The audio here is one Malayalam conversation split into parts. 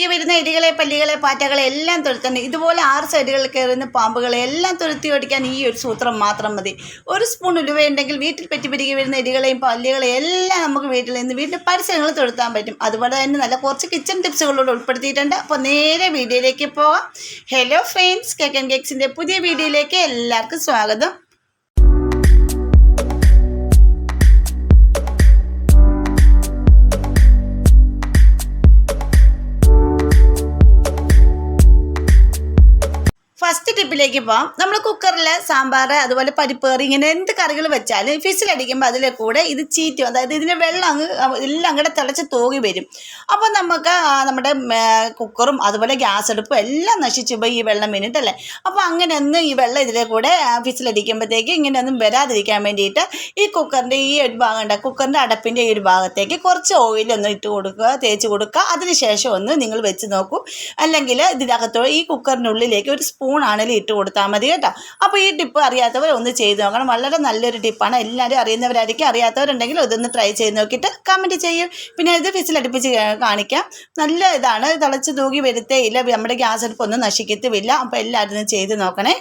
പിടികെ വരുന്ന എലികളെ പല്ലികളെ പാറ്റകളെ എല്ലാം തുരത്തണം ഇതുപോലെ ആറ് സൈഡുകളിൽ കയറുന്ന പാമ്പുകളെ എല്ലാം തുരത്തി ഓടിക്കാൻ ഈ ഒരു സൂത്രം മാത്രം മതി. ഒരു സ്പൂൺ ഉലുവയുണ്ടെങ്കിൽ വീട്ടിൽ പറ്റി പിടികെ വരുന്ന എലികളെയും പല്ലികളെയും എല്ലാം നമുക്ക് വീട്ടിൽ നിന്ന് വീട്ടിൽ പരസ്യങ്ങൾ തുരത്താൻ പറ്റും. അതുപോലെ തന്നെ നല്ല കുറച്ച് കിച്ചൺ ടിപ്സുകളോട് ഉൾപ്പെടുത്തിയിട്ടുണ്ട്. അപ്പോൾ നേരെ വീഡിയോയിലേക്ക് പോവാം ഹലോ ഫ്രണ്ട്സ് കേക്ക് ആൻഡ് കേക്സിന്റെ പുതിയ വീഡിയോയിലേക്ക് എല്ലാവർക്കും സ്വാഗതം. ടിപ്പിലേക്ക് പോകാം നമ്മൾ കുക്കറിൽ സാമ്പാർ അതുപോലെ പരിപ്പ് കറി ഇങ്ങനെ എന്ത് കറികൾ വെച്ചാലും ഫിസിലടിക്കുമ്പോൾ അതിലെ കൂടെ ഇത് ചീറ്റും. അതായത് ഇതിന്റെ വെള്ളം അങ്ങ് എല്ലാം കൂടെ തിളച്ച് തൂകി വരും. അപ്പോൾ നമുക്ക് നമ്മുടെ കുക്കറും അതുപോലെ ഗ്യാസ് അടുപ്പും എല്ലാം നശിച്ചു പോയി ഈ വെള്ളം വീണിട്ടല്ലേ? അപ്പോൾ അങ്ങനെ ഒന്ന് ഈ വെള്ളം ഇതിലെ കൂടെ ഫിസിലടിക്കുമ്പോഴത്തേക്ക് ഇങ്ങനെയൊന്നും വരാതിരിക്കാൻ വേണ്ടിയിട്ട് ഈ കുക്കറിന്റെ ഈ ഒരു ഭാഗം ഉണ്ട് കുക്കറിന്റെ അടപ്പിന്റെ ഈ ഒരു ഭാഗത്തേക്ക് കുറച്ച് ഓയിൽ ഒന്ന് ഇട്ട് കൊടുക്കുക തേച്ച് കൊടുക്കുക. അതിന് ശേഷം ഒന്ന് നിങ്ങൾ വെച്ച് നോക്കൂ. അല്ലെങ്കിൽ ഇതിനകത്തോ ഈ കുക്കറിനുള്ളിലേക്ക് ഒരു സ്പൂൺ ആണെങ്കിലും ഇട്ട് കൊടുത്താൽ മതി കേട്ടോ. അപ്പോൾ ഈ ടിപ്പ് അറിയാത്തവർ ഒന്ന് ചെയ്ത് നോക്കണം. വളരെ നല്ലൊരു ടിപ്പാണ് എല്ലാവരും അറിയുന്നവരായിരിക്കും. അറിയാത്തവരുണ്ടെങ്കിൽ ഇതൊന്ന് ട്രൈ ചെയ്ത് നോക്കിയിട്ട് കമന്റ് ചെയ്യും. പിന്നെ ഇത് ഫിസിൽ അടുപ്പിച്ച് കാണിക്കാം. നല്ല ഇതാണ്. തിളച്ച് തൂകി വരുത്തേ ഇല്ല. നമ്മുടെ ഗ്യാസ് അടുപ്പൊന്നും നശിക്കത്തുമില്ല. അപ്പോൾ എല്ലാവരും ചെയ്ത് നോക്കണേ.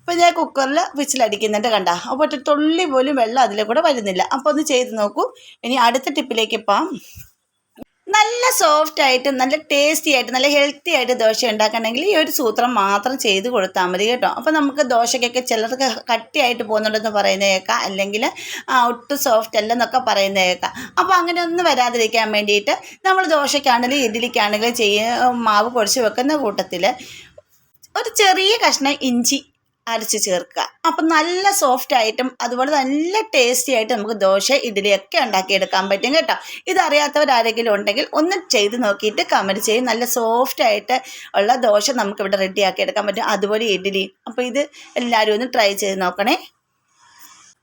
അപ്പോൾ ഞാൻ കുക്കറിൽ വിസിലടിക്കുന്നുണ്ട് കണ്ട. അപ്പോൾ ഒറ്റ തുള്ളി പോലും വെള്ളം അതിലെ കൂടെ വരുന്നില്ല. അപ്പോൾ ഒന്ന് ചെയ്ത് നോക്കൂ. ഇനി അടുത്ത ടിപ്പിലേക്ക് പോകാം നല്ല സോഫ്റ്റ് ആയിട്ട് നല്ല ടേസ്റ്റി ആയിട്ട് നല്ല ഹെൽത്തി ആയിട്ട് ദോശ ഉണ്ടാക്കണമെങ്കിൽ ഈ ഒരു സൂത്രം മാത്രം ചെയ്ത് കൊടുത്താൽ മതി കേട്ടോ. അപ്പോൾ നമുക്ക് ദോശയ്ക്കൊക്കെ ചിലർക്ക് കട്ടിയായിട്ട് പോകുന്നുണ്ടെന്ന് പറയുന്ന കേൾക്കാം. അല്ലെങ്കിൽ ഒട്ടും സോഫ്റ്റ് അല്ലെന്നൊക്കെ പറയുന്ന കേൾക്കാം. അപ്പോൾ അങ്ങനെ ഒന്നും വരാതിരിക്കാൻ വേണ്ടിയിട്ട് നമ്മൾ ദോശയ്ക്കാണെങ്കിലും ഇഡ്ഡലിക്കാണെങ്കിലും ചെയ്യ മാവ് കുഴച്ച് വെക്കുന്ന കൂട്ടത്തിൽ ഒരു ചെറിയ കഷ്ണം ഇഞ്ചി അരച്ച് ചേർക്കുക. അപ്പം നല്ല സോഫ്റ്റ് ആയിട്ടും അതുപോലെ നല്ല ടേസ്റ്റി ആയിട്ട് നമുക്ക് ദോശ ഇഡ്ഡലിയൊക്കെ ഉണ്ടാക്കിയെടുക്കാൻ പറ്റും കേട്ടോ. ഇതറിയാത്തവരാരെങ്കിലും ഉണ്ടെങ്കിൽ ഒന്ന് ചെയ്ത് നോക്കിയിട്ട് കമന്റ് ചെയ്യും. നല്ല സോഫ്റ്റ് ആയിട്ട് ഉള്ള ദോശ നമുക്കിവിടെ റെഡിയാക്കി എടുക്കാൻ പറ്റും. അതുപോലെ ഇഡ്ഡലി. അപ്പോൾ ഇത് എല്ലാവരും ഒന്ന് ട്രൈ ചെയ്ത് നോക്കണേ.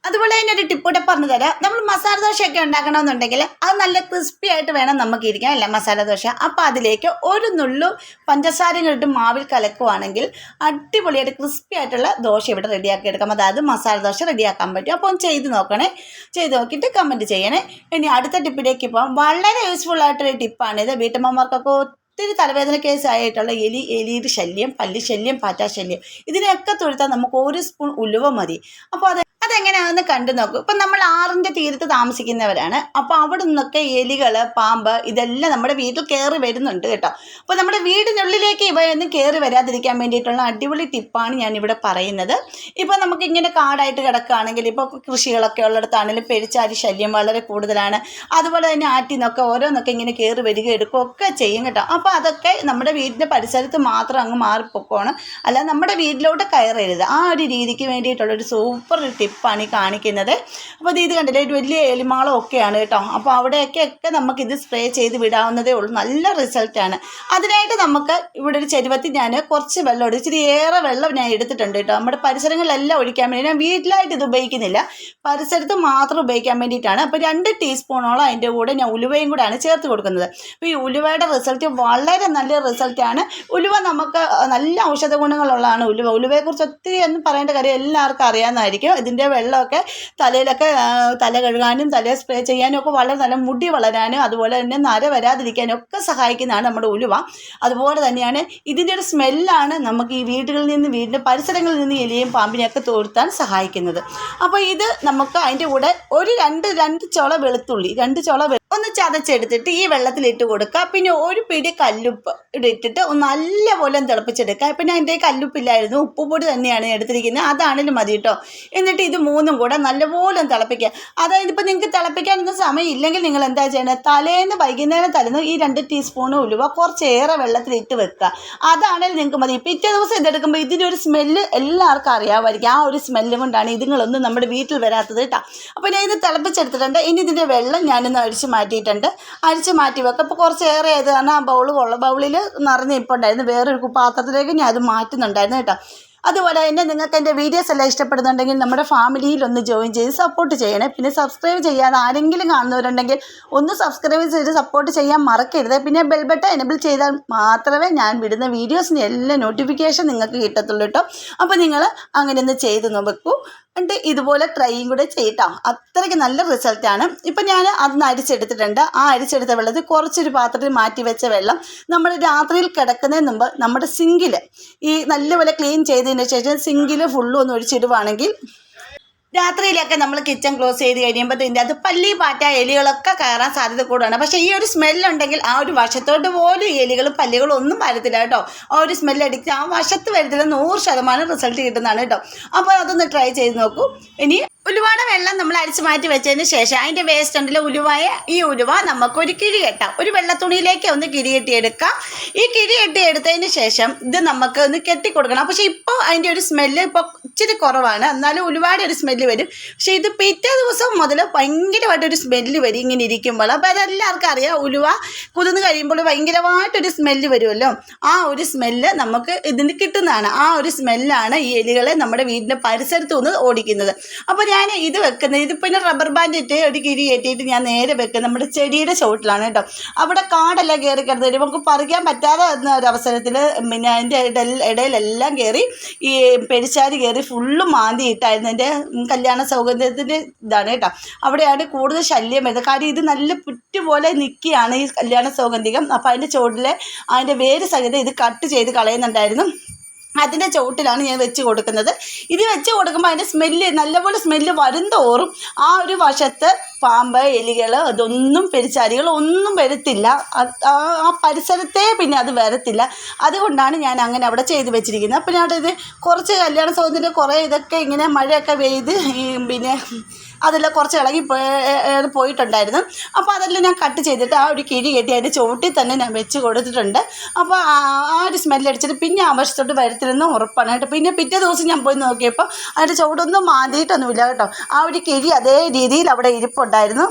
അതുപോലെ തന്നെ ഒരു ടിപ്പ് കൂടെ പറഞ്ഞു തരാം. നമ്മൾ മസാല ദോശയൊക്കെ ഉണ്ടാക്കണമെന്നുണ്ടെങ്കിൽ അത് നല്ല ക്രിസ്പി ആയിട്ട് വേണം നമുക്ക് ഇരിക്കാൻ അല്ല മസാല ദോശ? അപ്പോൾ അതിലേക്ക് ഒരു നുള്ളു പഞ്ചസാരയും ഇട്ട് മാവിൽ കലക്കുവാണെങ്കിൽ അടിപൊളിയായിട്ട് ക്രിസ്പി ആയിട്ടുള്ള ദോശ ഇവിടെ റെഡിയാക്കി എടുക്കാം. അതായത് മസാല ദോശ റെഡിയാക്കാൻ പറ്റും. അപ്പോൾ ഒന്ന് ചെയ്ത് നോക്കണേ. ചെയ്ത് നോക്കിയിട്ട് കമന്റ് ചെയ്യണേ. ഇനി അടുത്ത ടിപ്പിലേക്ക് പോകാം വളരെ യൂസ്ഫുൾ ആയിട്ടൊരു ടിപ്പാണിത് വീട്ടമ്മമാർക്കൊക്കെ ഒത്തിരി തലവേദന കേസായിട്ടുള്ള എലി എലിയുടെ ശല്യം പല്ലി ശല്യം പാറ്റാ ശല്യം ഇതിനെയൊക്കെ തൊഴുത്താൽ നമുക്ക് ഒരു സ്പൂൺ ഉലുവ മതി. അപ്പോൾ അത് അതെങ്ങനെയാണെന്ന് കണ്ടു നോക്കൂ. ഇപ്പം നമ്മൾ ആറിന്റെ തീരത്ത് താമസിക്കുന്നവരാണ്. അപ്പോൾ അവിടെ നിന്നൊക്കെ എലികൾ പാമ്പ് ഇതെല്ലാം നമ്മുടെ വീട്ടിൽ കയറി വരുന്നുണ്ട് കേട്ടോ. അപ്പോൾ നമ്മുടെ വീടിനുള്ളിലേക്ക് ഇവയൊന്നും കയറി വരാതിരിക്കാൻ വേണ്ടിയിട്ടുള്ള അടിപൊളി ടിപ്പാണ് ഞാനിവിടെ പറയുന്നത്. ഇപ്പോൾ നമുക്ക് ഇങ്ങനെ കാടായിട്ട് കിടക്കുകയാണെങ്കിൽ ഇപ്പോൾ കൃഷികളൊക്കെ ഉള്ളിടത്താണെങ്കിലും പെരിച്ചാരി ശല്യം വളരെ കൂടുതലാണ്. അതുപോലെ തന്നെ ആറ്റിൽ നിന്നൊക്കെ ഓരോന്നൊക്കെ ഇങ്ങനെ കയറി വരിക എടുക്കുകയൊക്കെ ചെയ്യും കേട്ടോ. അപ്പോൾ അതൊക്കെ നമ്മുടെ വീടിന്റെ പരിസരത്ത് മാത്രം അങ്ങ് മാറിപ്പോക്കണം അല്ല നമ്മുടെ വീട്ടിലോട്ട് കയറരുത്. ആ ഒരു രീതിക്ക് വേണ്ടിയിട്ടുള്ളൊരു സൂപ്പർ ടിപ്പാണ് ഈ കാണിക്കുന്നത്. അപ്പോൾ ഇത് ഇത് കണ്ടില്ലേ? ഒരു വലിയ എലിമാളം ഒക്കെയാണ് കേട്ടോ. അപ്പോൾ അവിടെയൊക്കെ ഒക്കെ നമുക്ക് ഇത് സ്പ്രേ ചെയ്ത് വിടാവുന്നതേ ഉള്ളൂ. നല്ല റിസൾട്ടാണ് അതിനായിട്ട് നമുക്ക് ഇവിടെ ഒരു ചെരുവത്തിൽ ഞാൻ കുറച്ച് വെള്ളം എടുത്ത് ഇച്ചിരി ഏറെ വെള്ളം ഞാൻ എടുത്തിട്ടുണ്ട് കേട്ടോ. നമ്മുടെ പരിസരങ്ങളിലെല്ലാം ഒഴിക്കാൻ വേണ്ടി. ഞാൻ വീട്ടിലായിട്ട് ഇത് ഉപയോഗിക്കുന്നില്ല. പരിസരത്ത് മാത്രം ഉപയോഗിക്കാൻ വേണ്ടിയിട്ടാണ്. അപ്പോൾ രണ്ട് ടീസ്പൂണോളം അതിന്റെ കൂടെ ഞാൻ ഉലുവയും കൂടെയാണ് ചേർത്ത് കൊടുക്കുന്നത്. അപ്പോൾ ഈ ഉലുവയുടെ റിസൾട്ട് വളരെ നല്ല റിസൾട്ടാണ് ഉലുവ നമുക്ക് നല്ല ഔഷധ ഗുണങ്ങളുള്ളതാണ് ഉലുവ. ഉലുവയെക്കുറിച്ച് ഒത്തിരി എന്ന് പറയേണ്ട കാര്യം എല്ലാവർക്കും അറിയാവുന്നതായിരിക്കും. ഇതിന്റെ വെള്ളമൊക്കെ തലയിലൊക്കെ തല കഴുകാനും തല സ്പ്രേ ചെയ്യാനും ഒക്കെ വളരെ നല്ല മുടി വളരാനും അതുപോലെ തന്നെ നര വരാതിരിക്കാനും ഒക്കെ സഹായിക്കുന്നതാണ് നമ്മുടെ ഉലുവ. അതുപോലെ തന്നെയാണ് ഇതിന്റെ ഒരു സ്മെല്ലാണ് നമുക്ക് ഈ വീടുകളിൽ നിന്ന് വീടിന്റെ പരിസരങ്ങളിൽ നിന്ന് എലിയും പാമ്പിനെയൊക്കെ തോർത്താൻ സഹായിക്കുന്നത്. അപ്പോൾ ഇത് നമുക്ക് അതിന്റെ കൂടെ ഒരു രണ്ട് രണ്ട് ചുള വെളുത്തുള്ളി രണ്ട് ചുള ഒന്ന് ചതച്ചെടുത്തിട്ട് ഈ വെള്ളത്തിൽ ഇട്ട് കൊടുക്കുക പിന്നെ ഒരു പിടി കല്ലുപ്പ് ഇട്ടിട്ട് ഒന്ന് നല്ലപോലെ തിളപ്പിച്ചെടുക്കുക പിന്നെ അതിന്റെ കല്ലുപ്പില്ലായിരുന്നു ഉപ്പുപൊടി തന്നെയാണ് എടുത്തിരിക്കുന്നത്. അതാണെങ്കിലും മതി കേട്ടോ എന്നിട്ട് ഇത് മൂന്നും കൂടെ നല്ലപോലെ തിളപ്പിക്കുക അതായത് ഇപ്പോൾ നിങ്ങൾക്ക് തിളപ്പിക്കാനൊന്നും സമയം ഇല്ലെങ്കിൽ നിങ്ങൾ എന്താ ചെയ്യണത് തലേന്ന് വൈകുന്നേരം തലേന്ന് ഈ രണ്ട് ടീസ്പൂൺ ഉലുവ കുറച്ചേറെ വെള്ളത്തിലിട്ട് വെക്കുക അതാണെങ്കിൽ നിങ്ങൾക്ക് മതി. പിറ്റേ ദിവസം ഇതെടുക്കുമ്പോൾ ഇതിന്റെ ഒരു സ്മെല്ല് എല്ലാവർക്കും അറിയാമായിരിക്കും. ആ ഒരു സ്മെല്ല് കൊണ്ടാണ് ഇതുങ്ങളൊന്നും നമ്മുടെ വീട്ടിൽ വരാത്തത് കേട്ടോ അപ്പോൾ ഞാൻ ഇത് തിളപ്പിച്ചെടുത്തിട്ടുണ്ട്. ഇനി ഇതിന്റെ വെള്ളം ഞാനൊന്ന് അഴിച്ച് മാറ്റിയിട്ടുണ്ട്. അരിച്ച് മാറ്റി വെക്കാം. അപ്പോൾ കുറച്ച് ഏറെ ആയത് കാരണം ആ ബൗൾ ബൗളിൽ നിറഞ്ഞ് ഇപ്പം ഉണ്ടായിരുന്നു വേറൊരു പാത്രത്തിലേക്ക് ഞാൻ അത് മാറ്റുന്നുണ്ടായിരുന്നു കേട്ടോ. അതുപോലെ തന്നെ നിങ്ങൾക്ക് എന്റെ വീഡിയോസ് എല്ലാം ഇഷ്ടപ്പെടുന്നുണ്ടെങ്കിൽ നമ്മുടെ ഫാമിലിയിൽ ഒന്ന് ജോയിൻ ചെയ്ത് സപ്പോർട്ട് ചെയ്യണേ. പിന്നെ സബ്സ്ക്രൈബ് ചെയ്യാതെ ആരെങ്കിലും കാണുന്നവരുണ്ടെങ്കിൽ ഒന്ന് സബ്സ്ക്രൈബ് ചെയ്ത് സപ്പോർട്ട് ചെയ്യാൻ മറക്കരുത്. പിന്നെ ബെൽ ബട്ടൺ എനബിൾ ചെയ്താൽ മാത്രമേ ഞാൻ വിടുന്ന വീഡിയോസിന് എല്ലാ നോട്ടിഫിക്കേഷൻ നിങ്ങൾക്ക് കിട്ടത്തുള്ളൂ കേട്ടോ. അപ്പോൾ നിങ്ങൾ അങ്ങനെ ഒന്ന് ചെയ്ത് നോക്കൂ. എന്നിട്ട് ഇതുപോലെ ട്രൈയും കൂടെ ചെയ്യട്ടോ അത്രയ്ക്ക് നല്ല റിസൾട്ടാണ് ഇപ്പം ഞാൻ അന്ന് അരിച്ചെടുത്തിട്ടുണ്ട്. ആ അരിച്ചെടുത്ത വെള്ളത്തിൽ കുറച്ചൊരു പാത്രത്തിൽ മാറ്റി വെച്ച വെള്ളം നമ്മൾ രാത്രിയിൽ കിടക്കുന്നതിന് മുമ്പ് നമ്മുടെ സിങ്കിൽ ഈ നല്ലപോലെ ക്ലീൻ ചെയ്തതിന് ശേഷം സിങ്കിൽ ഫുള്ളും ഒന്ന് ഒഴിച്ചിടുവാണെങ്കിൽ രാത്രിയിലൊക്കെ നമ്മൾ കിച്ചൺ ക്ലോസ് ചെയ്ത് കഴിയുമ്പോൾ ഇതിന്റെ അത് പല്ലി പാറ്റ എലികളൊക്കെ കയറാൻ സാധ്യത കൂടുതലാണ്. പക്ഷേ ഈ ഒരു സ്മെല്ലുണ്ടെങ്കിൽ ആ ഒരു വശത്തോട്ട് പോലും എലികളും പല്ലികളും ഒന്നും വരത്തില്ല കേട്ടോ. ആ ഒരു സ്മെല്ല് അടിച്ച് ആ വശത്ത് വരത്തില്ല. നൂറ് ശതമാനം റിസൾട്ട് കിട്ടുന്നതാണ് കേട്ടോ. അപ്പോൾ അതൊന്ന് ട്രൈ ചെയ്ത് നോക്കൂ. ഇനി ഉലുവയുടെ വെള്ളം നമ്മൾ അരിച്ച് മാറ്റി വെച്ചതിന് ശേഷം അതിന്റെ വേസ്റ്റ് ഉണ്ടല്ലോ ഉലുവായ ഈ ഉലുവ നമുക്കൊരു കിഴി കെട്ടാം. ഒരു വെള്ളത്തുണിയിലേക്ക് ഒന്ന് കിഴി കെട്ടിയെടുക്കാം. ഈ കിഴി കെട്ടിയെടുത്തതിന് ശേഷം ഇത് നമുക്ക് ഒന്ന് കെട്ടിക്കൊടുക്കണം. പക്ഷേ ഇപ്പോൾ അതിന്റെ ഒരു സ്മെല്ല് ഇപ്പോൾ ഇച്ചിരി കുറവാണ്. എന്നാലും ഒരുപാട് ഒരു സ്മെല്ല് വരും. പക്ഷേ ഇത് പിറ്റേ ദിവസം മുതൽ ഭയങ്കരമായിട്ടൊരു സ്മെല്ല് വരും ഇങ്ങനെ ഇരിക്കുമ്പോൾ. അപ്പോൾ അതെല്ലാവർക്കും അറിയാം. ഉലുവ കുതിർന്ന് കഴിയുമ്പോൾ ഭയങ്കരമായിട്ടൊരു സ്മെല്ല് വരുമല്ലോ. ആ ഒരു സ്മെല്ല് നമുക്ക് ഇതിന് കിട്ടുന്നതാണ്. ആ ഒരു സ്മെല്ലാണ് ഈ എലികളെ നമ്മുടെ വീടിന്റെ പരിസരത്തു നിന്ന് ഓടിക്കുന്നത്. അപ്പോൾ ഞാൻ ഇത് വെക്കുന്നത് ഇത് പിന്നെ റബ്ബർ ബാൻഡ് ഇട്ട് ഒരു കിരി കയറ്റിയിട്ട് ഞാൻ നേരെ വെക്കുന്നത് നമ്മുടെ ചെടിയുടെ ചുവട്ടിലാണ് കേട്ടോ. അവിടെ കാടെല്ലാം കയറി കിടന്നിട്ട് നമുക്ക് പറിക്കാൻ പറ്റാതെ വന്ന ഒരു അവസരത്തിൽ പിന്നെ അതിന്റെ ഇടയിലെല്ലാം കയറി ഈ പെരിച്ചാരി കയറി ഫുള്ള് മാന്തി ഇട്ടായിരുന്നു. എന്റെ കല്യാണ സൗകര്യത്തിന്റെ ഇതാണ് കേട്ടോ. അവിടെയാണ് കൂടുതൽ ശല്യം വരുന്നത്. കാര്യം ഇത് നല്ല പുറ്റുപോലെ നിൽക്കുകയാണ് ഈ കല്യാണ സൗഗന്ധികം. അപ്പോൾ അതിന്റെ ചുവട്ടിലെ അതിന്റെ വേര് സഹിതം ഇത് കട്ട് ചെയ്ത് കളയുന്നുണ്ടായിരുന്നു. അതിന്റെ ചുവട്ടിലാണ് ഞാൻ വെച്ച് കൊടുക്കുന്നത്. ഇത് വെച്ച് കൊടുക്കുമ്പോൾ അതിന്റെ സ്മെല്ല് നല്ലപോലെ സ്മെല്ല് വരും തോറും ആ ഒരു വശത്ത് പാമ്പ് എലികൾ അതൊന്നും പെരിച്ചാരികൾ ഒന്നും വരത്തില്ല. ആ ആ പരിസരത്തെ പിന്നെ അത് വരത്തില്ല. അതുകൊണ്ടാണ് ഞാൻ അങ്ങനെ അവിടെ ചെയ്ത് വെച്ചിരിക്കുന്നത്. അപ്പോൾ ഞാൻ ഇത് കുറച്ച് കല്യാണ സൗന്ദര്യം കുറേ ഇതൊക്കെ ഇങ്ങനെ മഴയൊക്കെ പെയ്ത് പിന്നെ അതെല്ലാം കുറച്ച് ഇളകി പോയ- പോയിട്ടുണ്ടായിരുന്നു. അപ്പോൾ അതെല്ലാം ഞാൻ കട്ട് ചെയ്തിട്ട് ആ ഒരു കിഴി കെട്ടി അതിന്റെ ചുവട്ടിൽ തന്നെ ഞാൻ വെച്ച് കൊടുത്തിട്ടുണ്ട്. അപ്പോൾ ആ ഒരു സ്മെല്ലടിച്ചിട്ട് പിന്നെ ആവശ്യത്തോട്ട് വരത്തില്ലെന്ന് ഉറപ്പാണ് കേട്ടോ. പിന്നെ പിറ്റേ ദിവസം ഞാൻ പോയി നോക്കിയപ്പോൾ അതിന്റെ ചുവടൊന്നും മാന്തിയിട്ടൊന്നുമില്ല കേട്ടോ. ആ ഒരു കിഴി അതേ രീതിയിൽ അവിടെ ഇരിപ്പുണ്ടായിരുന്നു.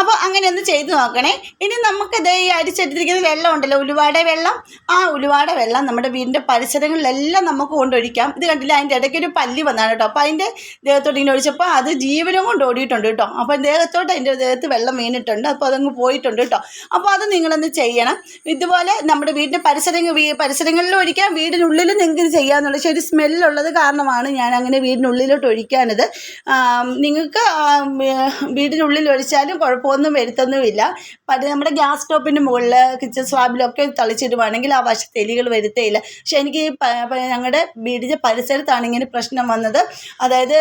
അപ്പോൾ അങ്ങനെ ഒന്ന് ചെയ്ത് നോക്കണേ. ഇനി നമുക്ക് നമുക്കിത് ഈ അരിച്ചെടുത്തിരിക്കുന്ന വെള്ളം ഉണ്ടല്ലോ ഉലുവാടെ വെള്ളം. ആ ഉലുവാടെ വെള്ളം നമ്മുടെ വീടിന്റെ പരിസരങ്ങളിലെല്ലാം നമുക്ക് കൊണ്ടൊഴിക്കാം ഇത് കണ്ടില്ല അതിന്റെ ഇടയ്ക്ക് ഒരു പല്ലി വന്നാണ് കേട്ടോ. അപ്പോൾ അതിന്റെ ദേഹത്തോട്ട് ഇങ്ങനെ ഒഴിച്ചപ്പോൾ അത് ജീവനും കൊണ്ട് ഓടിയിട്ടുണ്ട് കേട്ടോ. അപ്പോൾ ദേഹത്തോട്ട് അതിന്റെ ദേഹത്ത് വെള്ളം വീണിട്ടുണ്ട്. അപ്പോൾ അതങ്ങ് പോയിട്ടുണ്ട് കേട്ടോ. അപ്പോൾ അത് നിങ്ങളൊന്ന് ചെയ്യണം. ഇതുപോലെ നമ്മുടെ വീടിന്റെ പരിസരങ്ങൾ പരിസരങ്ങളിലും ഒഴിക്കാം വീടിനുള്ളിൽ നിങ്ങൾക്ക് ചെയ്യാമെന്നുള്ള ഒരു സ്മെല്ലുള്ളത് കാരണമാണ് ഞാൻ അങ്ങനെ വീടിനുള്ളിലോട്ട് ഒഴിക്കാനത്. നിങ്ങൾക്ക് വീടിനുള്ളിൽ ഒഴിച്ചാലും കുഴപ്പമൊന്നും വരുത്തൊന്നുമില്ല. പല നമ്മുടെ ഗ്യാസ് സ്റ്റോപ്പിന്റെ മുകളിൽ കിച്ചൺ സ്വാബിലൊക്കെ തളിച്ചിടുവാണെങ്കിൽ ആ വശത്ത് എലികൾ വരുത്തേയില്ല. പക്ഷെ എനിക്ക് ഞങ്ങളുടെ വീടിന്റെ പരിസരത്താണ് ഇങ്ങനെ പ്രശ്നം വന്നത്. അതായത്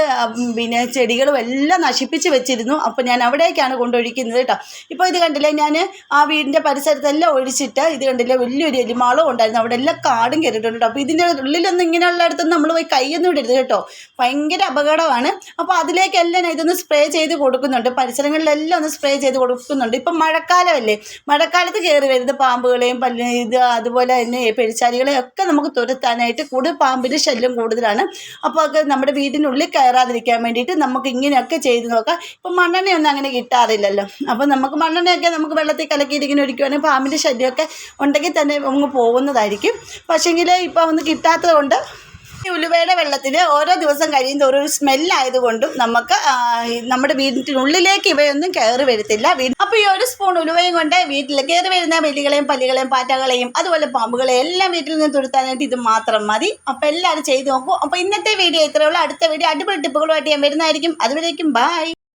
പിന്നെ ചെടികളും എല്ലാം നശിപ്പിച്ച് വെച്ചിരുന്നു. അപ്പോൾ ഞാൻ അവിടേക്കാണ് കൊണ്ടൊഴിക്കുന്നത് കേട്ടോ. ഇപ്പോൾ ഇത് കണ്ടില്ലേ ഞാൻ ആ വീടിന്റെ പരിസരത്തെല്ലാം ഒഴിച്ചിട്ട് ഇത് കണ്ടില്ലേ വലിയൊരു എലിമാളം ഉണ്ടായിരുന്നു. അവിടെ എല്ലാം കാടും കയറിയിട്ടുണ്ട് അപ്പോൾ ഇതിന്റെ ഉള്ളിലൊന്നും ഇങ്ങനെയുള്ള അടുത്തൊന്നും നമ്മൾ പോയി കൈയൊന്നും ഇടരുത് കേട്ടോ. ഭയങ്കര അപകടമാണ്. അപ്പോൾ അതിലേക്കെല്ലാം ഇതൊന്ന് സ്പ്രേ ചെയ്ത് കൊടുക്കുന്നുണ്ട്. പരിസരങ്ങളിലെല്ലാം ഒന്ന് സ്പ്രേ ചെയ്ത് കൊടുക്കുന്നുണ്ട്. ഇപ്പം മഴക്കാലമല്ലേ? മഴക്കാലത്ത് കയറി വരുന്ന പാമ്പുകളെയും പല്ല ഇത് അതുപോലെ തന്നെ പെരിച്ചാലികളെയും ഒക്കെ നമുക്ക് തുരത്താനായിട്ട് കൂടുതൽ പാമ്പിന്റെ ശല്യം കൂടുതലാണ്. അപ്പോൾ ഒക്കെ നമ്മുടെ വീടിനുള്ളിൽ കയറാതിരിക്കാൻ വേണ്ടിയിട്ട് നമുക്ക് ഇങ്ങനെയൊക്കെ ചെയ്ത് നോക്കാം. ഇപ്പം മണ്ണെണ്ണയൊന്നും അങ്ങനെ കിട്ടാറില്ലല്ലോ. അപ്പോൾ നമുക്ക് മണ്ണെണ്ണയൊക്കെ നമുക്ക് വെള്ളത്തിൽ കലക്കിയിരിക്കുന്ന ഒരിക്കുവാണെങ്കിൽ പാമ്പിന്റെ ശല്യമൊക്കെ ഉണ്ടെങ്കിൽ തന്നെ അങ്ങ് പോകുന്നതായിരിക്കും. പക്ഷേങ്കിൽ ഇപ്പോൾ ഒന്ന് കിട്ടാത്തത് കൊണ്ട് ഈ ഉലുവയുടെ വെള്ളത്തിൽ ഓരോ ദിവസം കഴിയും തോറും ഒരു സ്മെല്ലായതുകൊണ്ടും നമുക്ക് നമ്മുടെ വീടിനുള്ളിലേക്ക് ഇവയൊന്നും കയറി വരത്തില്ല. അപ്പോൾ ഈ ഒരു സ്പൂൺ ഉലുവയും കൊണ്ട് വീട്ടിൽ കയറി വരുന്ന വെല്ലുകളെയും പല്ലികളെയും പാറ്റകളെയും അതുപോലെ പാമ്പുകളെയും എല്ലാം വീട്ടിൽ നിന്ന് തുരുത്താനായിട്ട് ഇത് മാത്രം മതി. അപ്പോൾ എല്ലാവരും ചെയ്തു നോക്കൂ. അപ്പോൾ ഇന്നത്തെ വീഡിയോ ഇത്രയുള്ള അടുത്ത വീഡിയോ അടിപൊളി ടിപ്പുകളുമായിട്ട് ഞാൻ വരുന്നതായിരിക്കും. അതുവരേക്കും ബായ്